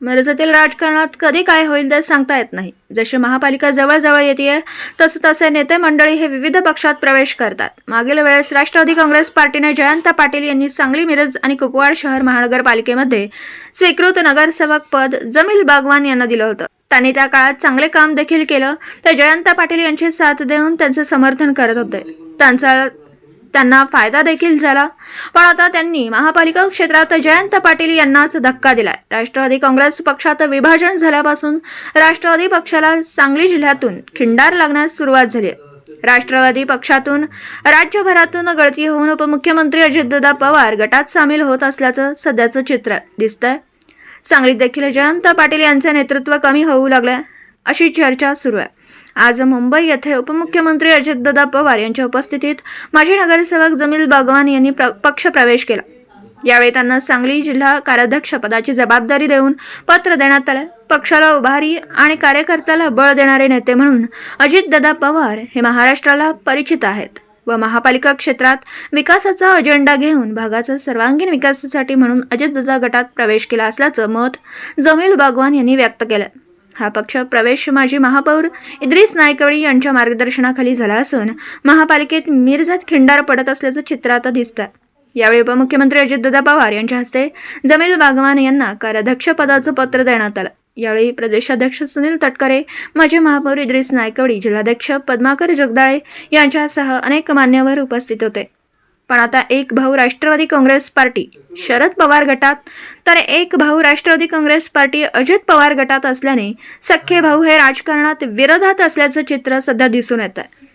मिरजेतील राजकारणात कधी काय होईल ते सांगता येत नाही. जशी महापालिका जवळजवळ येते तसं तसे नेते मंडळी हे विविध पक्षात प्रवेश करतात. मागील वेळेस राष्ट्रवादी काँग्रेस पार्टीने जयंत पाटील यांनी सांगली मिरज आणि कुपवाड शहर महानगरपालिकेमध्ये स्वीकृत नगरसेवक पद जमील बागवान यांना दिलं होतं. त्यांनी त्या काळात चांगले काम देखील केलं. तर जयंत पाटील यांची साथ देऊन त्यांचे समर्थन करत होते. त्यांचा त्यांना फायदा देखील झाला. पण आता त्यांनी महापालिका क्षेत्रात जयंत पाटील यांनाच धक्का दिलाय. राष्ट्रवादी काँग्रेस पक्षात विभाजन झाल्यापासून राष्ट्रवादी पक्षाला सांगली जिल्ह्यातून खिंडार लागण्यास सुरुवात झाली आहे. राष्ट्रवादी पक्षातून राज्यभरातून गळती होऊन उपमुख्यमंत्री अजितदादा पवार गटात सामील होत असल्याचं सध्याचं चित्र दिसतंय. सांगलीत देखील जयंत पाटील यांचे नेतृत्व कमी होऊ लागले अशी चर्चा सुरू आहे. आज मुंबई येथे उपमुख्यमंत्री अजितदादा पवार यांच्या उपस्थितीत माजी नगरसेवक जमील बागवान यांनी प्र पक्ष प्रवेश केला. यावेळी त्यांना सांगली जिल्हा कार्याध्यक्ष पदाची जबाबदारी देऊन पत्र देण्यात आलं. पक्षाला उभारी आणि कार्यकर्त्याला बळ देणारे नेते म्हणून अजितदादा पवार हे महाराष्ट्राला परिचित आहेत व महापालिका क्षेत्रात विकासाचा अजेंडा घेऊन भागाचा सर्वांगीण विकासासाठी म्हणून अजितदादा गटात प्रवेश केला असल्याचं मत जमील बागवान यांनी व्यक्त केलं. हा पक्ष प्रवेश माजी महापौर इद्रिस नायकवडी यांच्या मार्गदर्शनाखाली झाला असून महापालिकेत मिरजात खिंडार पडत असल्याचं चित्र आता दिसतं यावेळी उपमुख्यमंत्री अजितदादा पवार यांच्या हस्ते जमील बागवान यांना कार्याध्यक्ष पदाचं पत्र देण्यात आलं. यावेळी प्रदेशाध्यक्ष सुनील तटकरे माजी महापौर इद्रिस नायकवडी जिल्हाध्यक्ष पद्माकर जगदाळे यांच्यासह अनेक मान्यवर उपस्थित होते. पण आता एक भाऊ राष्ट्रवादी काँग्रेस पार्टी शरद पवार गटात. तर एक भाऊ राष्ट्रवादी काँग्रेस पार्टी अजित पवार गटात असल्याने सख्खे भाऊ हे राजकारणात विरोधात असल्याचं चित्र सध्या दिसून येत आहे